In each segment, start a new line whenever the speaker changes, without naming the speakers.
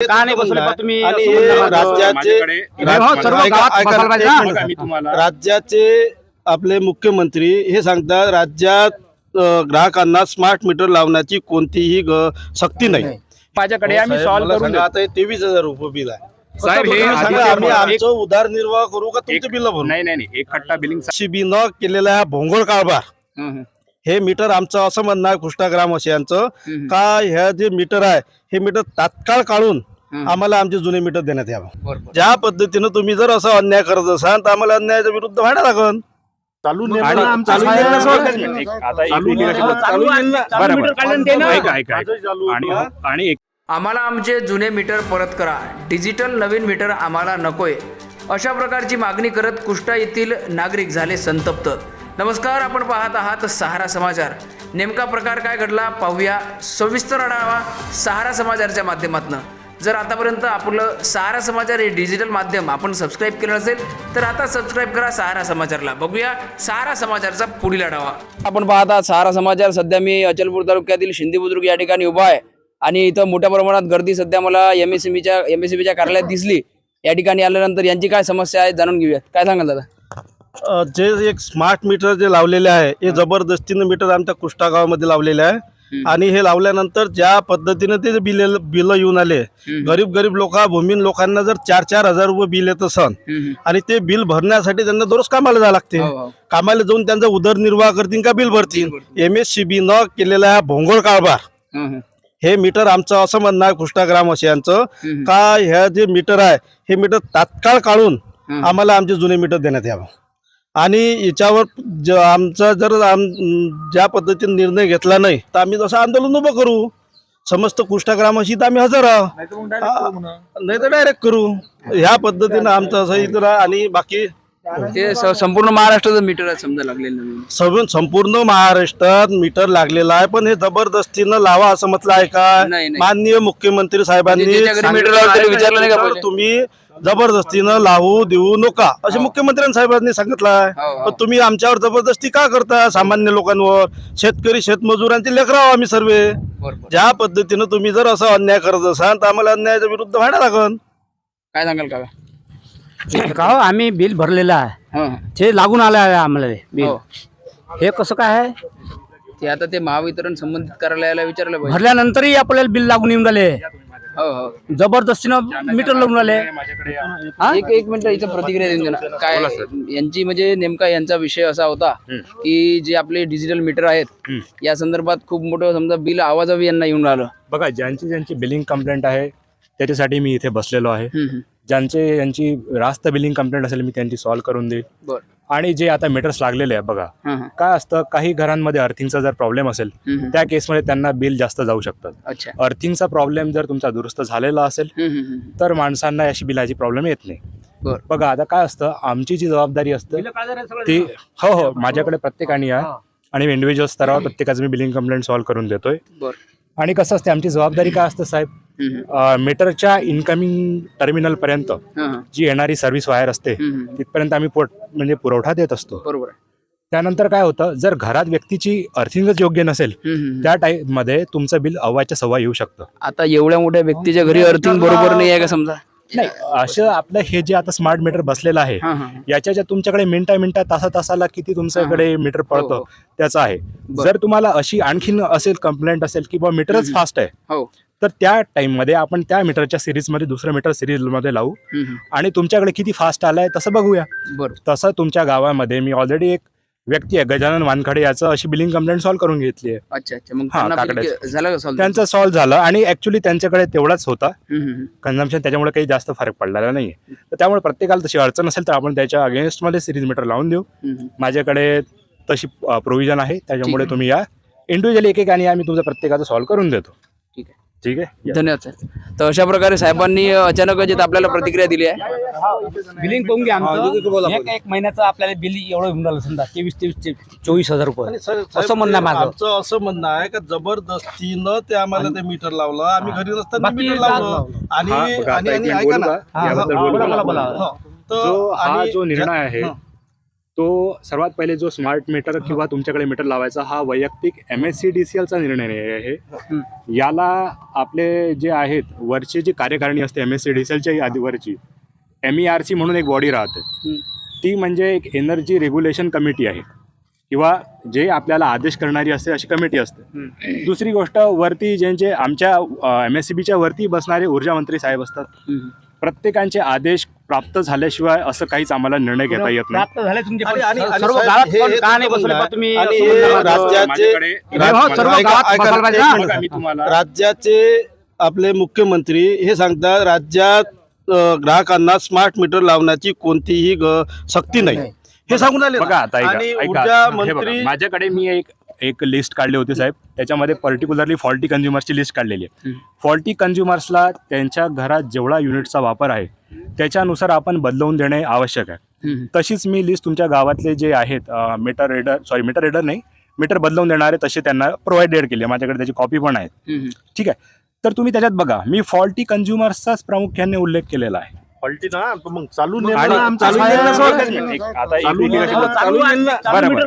का नाही बसवले बा तुम्ही
आणि
असं
हे
म्हणता माझं.
राज्याचे
माझ्याकडे-
राज-
हो, सर्व
ऐका-
गावात
ऐका-
बसायला पाहिजे
एक
ना.
मिनिट.
बघा, मी तुम्हाला
राज्याचे आपले मुख्यमंत्री हे सांगतात राज्यात अ, ग्राहकांना स्मार्ट मीटर लावण्याची कोणतीही ग- सक्ती नाही
माझ्याकडे आम्ही
साहेब,
सॉल्व्ह
मला
करून
सांगा. आता तेवीस हजार रुपये बिल आहे
साहेब, हे
सांगा, आम्ही आमचं उदारनिर्वाह करू का तुमचे
एक-
बिल भरू
नाही नाही नाही एक खट्टा बिलिंग
शिबी न केलेला हा भोंगळ कारभार हे मीटर आमचं असं म्हणणं आहे कृष्णा ग्रामवासियांचं का ह्या जे मीटर आहे हे मीटर तात्काळ काढून आम्हाला आमचे जुने मीटर देण्यात यावं. ज्या पद्धतीनं तुम्ही जर असं अन्याय करत असाल तर आम्हाला अन्यायाच्या विरुद्ध व्हायला लागल चालू
आणि
आम्हाला आमचे जुने मीटर परत करा. डिजिटल नवीन मीटर आम्हाला नकोय. अशा प्रकारची मागणी करत कुष्टा येथील नागरिक झाले संतप्त. नमस्कार आपण पाहत आहात सहारा समाचार. नेमका प्रकार काय घडला? पाहूया. सविस्तर आढावा सहारा समाचारच्या माध्यमातून. जर आतापर्यंत आपलं सहारा समाचार हे डिजिटल माध्यम आपण सबस्क्राईब केलं असेल तर आता सबस्क्राईब करा सहारा समाचारला. बघूया सहारा समाचारचा पुढील आढावा. आपण पाहता सहारा समाचार. सध्या मी अचलपूर तालुक्यातील शिंदे बुद्रुक या ठिकाणी उभा आहे आणि इथं मोठ्या प्रमाणात गर्दी सध्या मला एम एस सी बीच्या एम एस कार्यालयात दिसली. या ठिकाणी आल्यानंतर यांची काय समस्या आहे जाणून घेऊयात. काय सांगाल दादा?
जे एक स्मार्ट मीटर जे लावलेले आहे हे जबरदस्तीनं मीटर आमच्या कृष्णा गावामध्ये लावलेले आहे. आणि हे लावल्यानंतर ज्या पद्धतीने ते बिल बिल येऊन आले गरीब गरीब लोक भूमीन लोकांना जर चार चार हजार रुपये बिल येत असन आणि ते बिल भरण्यासाठी त्यांना दररोज कामाला जावं लागते.
हो, हो.
कामाला जाऊन त्यांचा उदरनिर्वाह करतील का बिल भरतील? एम एस सी बी न केलेला हा भोंगळ कारभार. हे मीटर आमचं असं म्हणणं आहे कृष्णा ग्रामवासियांचं का ह्या जे मीटर आहे हे मीटर तात्काळ काढून आम्हाला आमचे जुने मीटर देण्यात यावं. आणि याच्यावर ज आमचा जर आम ज्या पद्धतीने निर्णय घेतला नाही तर आम्ही जसं आंदोलन उभं करू समस्त कृष्णा ग्रामवासी तर आम्ही हजर आहोत नाही तर डायरेक्ट करू ह्या पद्धतीनं आमचं असं आहे. आणि बाकी
ते स- संपूर्ण महाराष्ट्राचं मीटर आहे समजा लागलेलं नवीन.
सगळं संपूर्ण महाराष्ट्रात मीटर लागलेला आहे पण हे जबरदस्तीनं लावा असं म्हटलं आहे का?
नाही.
माननीय मुख्यमंत्री साहेबांनी
म्हणजे मीटर लावलं त्याला
सांगितलं
विचारलं नाही का पहिले?
तुम्ही जबरदस्तीनं लावू देऊ नका. असे मुख्यमंत्री साहेबांनी सांगितलं आहे.
हो, हो.
पण तुम्ही आमच्यावर जबरदस्ती का करता सामान्य लोकांवर शेतकरी शेतमजुरांचे लेकराव आम्ही सर्व.
बरोबर.
ज्या पद्धतीनं तुम्ही जर असं अन्याय करत असाल तर आम्हाला अन्यायाच्या विरुद्ध व्हायला लागल
काय सांगाल काका?
का हो आम्ही बिल भरलेलं आहे.
हा.
ते लागून आलं आहे आम्हाला ते बिल.
हो.
हे कसं काय आहे?
ते आता ते महावितरण संबंधित कार्यालयाला विचारलं पाहिजे.
भरल्यानंतरही आपल्याला बिल लागून येऊन राहिले.
हो हो.
जबरदस्तीनं मीटर लावून राहिले. हा?
एक एक मिनिट इथं प्रतिक्रिया देऊन देणार. काय यांची म्हणजे नेमका यांचा विषय असा होता की जे आपले डिजिटल मीटर आहेत या संदर्भात खूप मोठं समजा बिल आवाजावी यांना येऊन राहिलं.
बघा ज्यांची ज्यांची बिलिंग कंप्लेंट आहे त्याच्यासाठी मी इथे बसलेलो आहे.
हम्म, हम्म.
ज्यांचे यांची रास्त बिलिंग कंप्लेंट असेल मी त्यांची सॉल्व्ह करून देईल. आणि जे आता मीटर्स लागलेले आहे बघा. काय असतं काही घरांमध्ये अर्थिंगचा जर प्रॉब्लेम असेल. त्या केसमध्ये त्यांना बिल जास्त जाऊ शकतात अर्थिंगचा प्रॉब्लेम जर तुमचा दुरुस्त झालेला असेल. तर माणसांना अशी बिलाची प्रॉब्लेम येत नाही. बघा आता काय असतं आमची जी जबाबदारी असते ती हो हो माझ्याकडे प्रत्येकाने या. आणि इंडिव्हिज्युअल स्तरावर प्रत्येकाचं मी बिलिंग कंप्लेंट सॉल्व्ह करून देतोय. आणि कसं असते आमची जबाबदारी काय असतं साहेब? मीटरच्या इन्कमिंग टर्मिनलपर्यंत
हा, हा.
जी येणारी सर्व्हिस वायर असते. तिथपर्यंत आम्ही पोट म्हणजे पुरवठा देत असतो.
बरोबर.
त्यानंतर काय होतं जर घरात व्यक्तीची अर्थिंगच योग्य नसेल. त्या टाईममध्ये तुमचं बिल अव्वाच्या सव्वा येऊ शकतं.
आता एवढ्या मोठ्या व्यक्तीच्या घरी अर्थिंग बरोबर नाही आहे का समजा?
नाही असं आपलं हे जे आता स्मार्ट मीटर बसलेलं आहे
हा, हा.
याच्या ज्या तुमच्याकडे मिनिटा मिनिटा तासा तासाला किती तुमच्याकडे मीटर
हो,
पडतं
हो.
त्याचं आहे. जर तुम्हाला अशी आणखीन असेल कंप्लेंट असेल की बा मीटरच फास्ट आहे.
हो.
तर त्या टाइममध्ये आपण त्या मीटरच्या सिरीजमध्ये दुसरं मीटर सिरीजमध्ये लावू. आणि तुमच्याकडे किती फास्ट आलाय तसं बघूया.
बरोबर
तसं तुमच्या गावामध्ये मी ऑलरेडी एक व्यक्ती आहे गजानन वानखडे याचं अशी बिलिंग कंप्लेंट सॉल्व्ह करून घेतली आहे.
अच्छा अच्छा?
त्यांचं सॉल्व्ह झालं आणि ऍक्च्युली त्यांच्याकडे तेवढाच होता. कन्झम्पन त्याच्यामुळे काही जास्त फरक पडलेला नाही तर त्यामुळे प्रत्येकाला तशी अडचण असेल तर आपण त्याच्या अगेन्स्टमध्ये सिरीज मीटर लावून देऊ. माझ्याकडे तशी प्रोव्हिजन आहे. त्याच्यामुळे तुम्ही या. इंडिव्हिज्युअली एक एक आणि आम्ही तुमचं प्रत्येकाचं सॉल्व्ह करून देतो.
ठीक आहे? धन्यवाद सर तर अशा प्रकारे साहेबांनी अचानकच इथं आपल्याला प्रतिक्रिया दिली आहे.
बिलिंग पाहून घ्या आमचं. एक एक महिन्याचं आपल्याला बिल एवढं होऊन राहिलं समजा तेवीस तेवीस ते चोवीस हजार रुपये.
साहेब- साहेब,
असं म्हणणं आहे माझं.
आमचं असं म्हणणं आहे का जबरदस्तीनं ते आम्हाला ते मीटर लावलं. आम्ही घरी नसताना मीटर
लावलं.
आणि आणि ऐका
बोलू
ना.
बोलू
बोला. हो. तर
जो हा
आणि
जो निर्णय आहे. तो सर्वात पहिले जो स्मार्ट मीटर किंवा तुमच्याकडे मीटर लावायचा हा वैयक्तिक M S C D C एलचा निर्णय आहे. याला आपले जे आहेत वरची जी कार्यकारिणी असते M S C D C एलच्या आधी वरची एम ई आर सी म्हणून एक बॉडी राहते. ती म्हणजे एक एनर्जी रेग्युलेशन कमिटी आहे. किंवा जे आपल्याला आदेश करणारी असते अशी कमिटी असते. दुसरी गोष्ट वरती ज्यांचे आमच्या एम एस सी बीच्या वरती बसणारे ऊर्जा मंत्री साहेब असतात. प्रत्येकांचे आदेश प्राप्त झाल्याशिवाय असं काहीच आम्हाला निर्णय घेता येत नाही
प्राप्त झाले तुमचे
आणि- आणि- आणि
सर्व
साहेब,
गावात
हे-
कोण
हे
का नाही
तर
बसवले
म्हणणं
बा तुम्ही
आणि
असं
हे
म्हणता बा.
राज्याचे
माझ्याकडे-
हो, सर्व
ऐका-
गावात
ऐका-
बसायला पाहिजे
एक
ना.
मिनिट.
बघा, मी तुम्हाला
राज्याचे आपले मुख्यमंत्री हे सांगतात राज्यात अ, ग्राहकांना स्मार्ट मीटर लावण्याची कोणतीही ग- सक्ती नाही हे सांगून आले ना.
बघा आता ऐका,
आणि
ऐका.
ऊर्जा
हे बघा,
मंत्री
माझ्याकडे मी एक एक लिस्ट काढली होती साहेब. त्याच्यामध्ये पर्टिक्युलरली फॉल्टी कन्झ्युमर्सची लिस्ट काढलेली आहे. फॉल्टी कन्झ्युमर्सला त्यांच्या घरात जेवढा युनिटचा वापर आहे त्याच्यानुसार आपण बदलवून देणे आवश्यक आहे. तशीच मी लिस्ट तुमच्या गावातले जे आहेत meter reader sorry meter reader नाही मीटर बदलवून देणारे तसे त्यांना प्रोव्हाइडेड केले माझ्याकडे त्याची कॉपी पण आहे. ठीक आहे. तर तुम्ही त्याच्यात बघा मी फॉल्टी कन्झ्युमर्सचाच प्रामुख्याने उल्लेख केलेला आहे.
फॉल्टी ना मग चालू
आणि
चालू
एक- आता एक
चालू
मिनिट
नेमणं-
ऐका.
चालू आहे
बरं, बरं.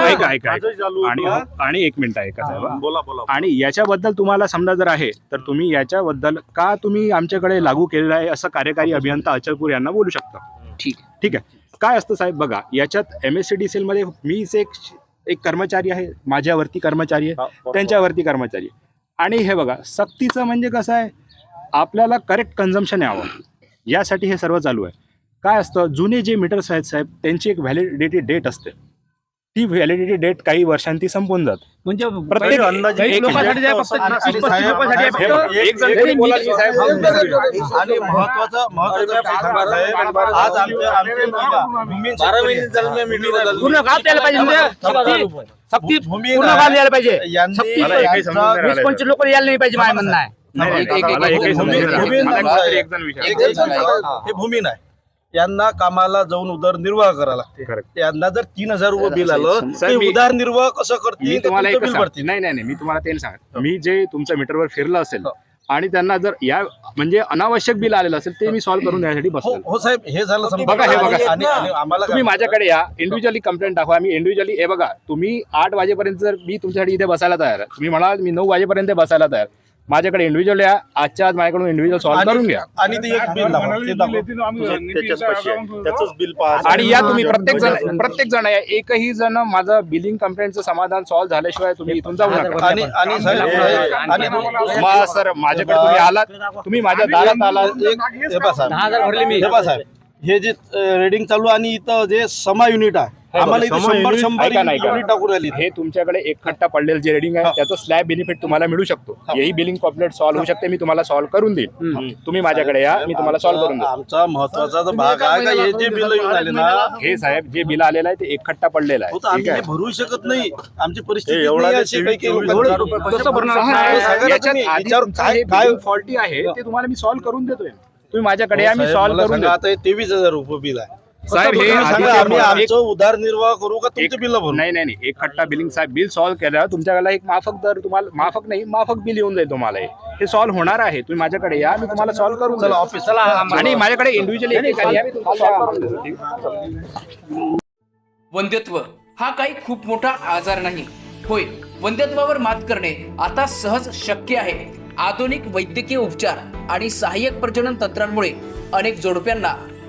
ऐका ऐका ऐका.
चालू
आणि
होतं.
आणि एक मिनिट ऐका साहेब. हा.
बोला बोला.
आणि याच्याबद्दल तुम्हाला समजा जर आहे तर तुम्ही याच्याबद्दल का तुम्ही आमच्याकडे लागू केलेलं आहे असं कार्यकारी अभियंता अचलपूर यांना बोलू शकता?
ठीक
ठीक आहे. काय असतं साहेब बघा याच्यात M S C D C एलमध्ये मीच एक एक कर्मचारी आहे माझ्यावरती कर्मचारी आहे त्यांच्यावरती कर्मचारी आहे. आणि हे बघा सक्तीचं म्हणजे कसं आहे आपल्याला करेक्ट कन्झम्पन यावं. यासाठी हे सर्व चालू आहे. काय असतं? जुने जे मीटर्स आहेत साहेब त्यांची एक व्हॅलिडिटी डेट असते. ती व्हॅलिडिटी डेट काही वर्षांती संपून जात.
म्हणजे
प्रत्येक अंदाजे एक
लोकांसाठी. फक्त
आणि- आणि
30-35
साहेब,
लोकांसाठी आहे
हे
फक्त.
बघा, एक जण
एक-
तरी
एक-
बोला की साहेब.
आणि महत्त्वाचा आज आमचे
पूर्ण गाव द्यायला पाहिजे म्हणजे सक्ती- सक्ती
भूमी
पूर्ण
नाही.
गाव द्यायला पाहिजे.
यांनी
सक्ती वीस पंचवीस लोक यायला नाही पाहिजे माझ्या म्हणणं आहे.
नाही,
एक- एक-
मला
एक-
एकही
एक-
समजून
भूमी-
नाही.
भूमी-
मला फक्त एक जण विचारा.
एक- एक- हे भूमी नाही यांना कामाला जाऊन उदरनिर्वाह करा लागते
Correct.
यांना जर तीन हजार रुपये बिल आलं
साहेब,
ते
मी-
उदरनिर्वाह कसं
मी
करतील ते
तुम्हाला
तुमचं
एक
बिल भरतील
नाही नाही नाही मी तुम्हाला ते सांगत मी जे तुमच्या मीटरवर फिरलं असेल आणि त्यांना जर या म्हणजे अनावश्यक बिल आलेलं असेल ते मी सॉल्व्ह करून देण्यासाठी
हो
बसलो
हो साहेब हे झालं समजा.
बघा, हे बघा.
आणि- आणि आणि आम्हाला
तुम्ही
काय-
माझ्याकडे या इंडिव्हिज्युअली कंप्लेंट दाखवा मी इंडिव्हिज्युअली हे बघा तुम्ही आठ वाजेपर्यंत जर मी तुमच्यासाठी इथे बसायला तयार आहे तुम्ही म्हणाल मी नऊ वाजेपर्यंत बसायला तयार माझ्याकडे इंडिव्हिज्युअल या. आजच्या आज माझ्याकडून इंडिव्हिज्युअल सॉल्व्ह करून घ्या.
आणि ते एक बिल ते दाखवा. त्याचंच बिल पहा.
आणि या तुम्ही प्रत्येक जण प्रत्येक जण या. एकही जण माझं बिलिंग कंप्लेंटचं समाधान सॉल्व्ह झाल्याशिवाय तुम्ही इथून जाऊ नका.
आणि आणि साहेब हे- आणि
मग सर माझ्याकडे तुम्ही आलात. तुम्ही माझ्या दारात आलात.
एक हे पहा साहेब. हे पहा साहेब. हे जे रेडिंग चालू आणि इथं जे समा युनिट आहे आम्हाला इथे
समा
शंभर
unit-
शंभर
ऐका ना, ऐका.
युनिट टाकून राहिली.
हे तुमच्याकडे एक खट्टा पडलेलं जे रेडिंग आहे त्याचं स्लॅब बेनिफिट तुम्हाला मिळू शकतो. यही बिलिंग कॉम्प्लेट सॉल्व्ह होऊ शकते मी तुम्हाला सॉल्व्ह करून देईल. तुम्ही माझ्याकडे या मी तुम्हाला सॉल्व्ह करून देईल.
आमचा महत्त्वाचा जो भाग आहे का हे जे बिल येऊन आले ना.
हे साहेब जे बिल आलेलं आहे ते एक खट्टा पडलेला
हो तर
आहे
आम्ही हे
आहे.
भरू शकत नाही. आमची परिस्थिती
हे एवढा
नाही
ते
अशी काही काही
चोवीस
लोकांची.
हजार रुपये
कसं भरणार?
हे सांगा ना
याच्यात
तुम्ही,
आधी
याच्यावर
तुमचं
काय
हे faulty आहे ते तुम्हाला मी सॉल्व्ह करून देतोय. तुम्ही माझ्याकडे या मी सॉल्व्ह करून
सांगा,
देतो.
आता हे तेवीस हजार रुपये बिल आहे.
साहेब हे
सांगा, आम्ही आमचं उदारनिर्वाह करू का तुमचे बिल भरू
नाही नाही नाही एक खट्टा बिलिंग साहेब बिल सॉल्व्ह केल्यावर तुमच्याकडे एक माफक दर तुम्हाला माफक नाही माफक बिल येऊन जाईल तुम्हाला हे. हे सॉल्व्ह होणार आहे तुम्ही माझ्याकडे या मी तुम्हाला सॉल्व्ह करून
चला
देतो.
ऑफिस चला
आणि माझ्याकडे इंडिव्हिज्युअली?
वंध्यत्व हा काही खूप मोठा आजार नाही होय वंध्यत्वावर मात करणे आता सहज शक्य आहे आधुनिक वैद्यकीय उपचार आणि सहाय्यक प्रजनन तंत्रांमुळे अनेक जोडप्यांना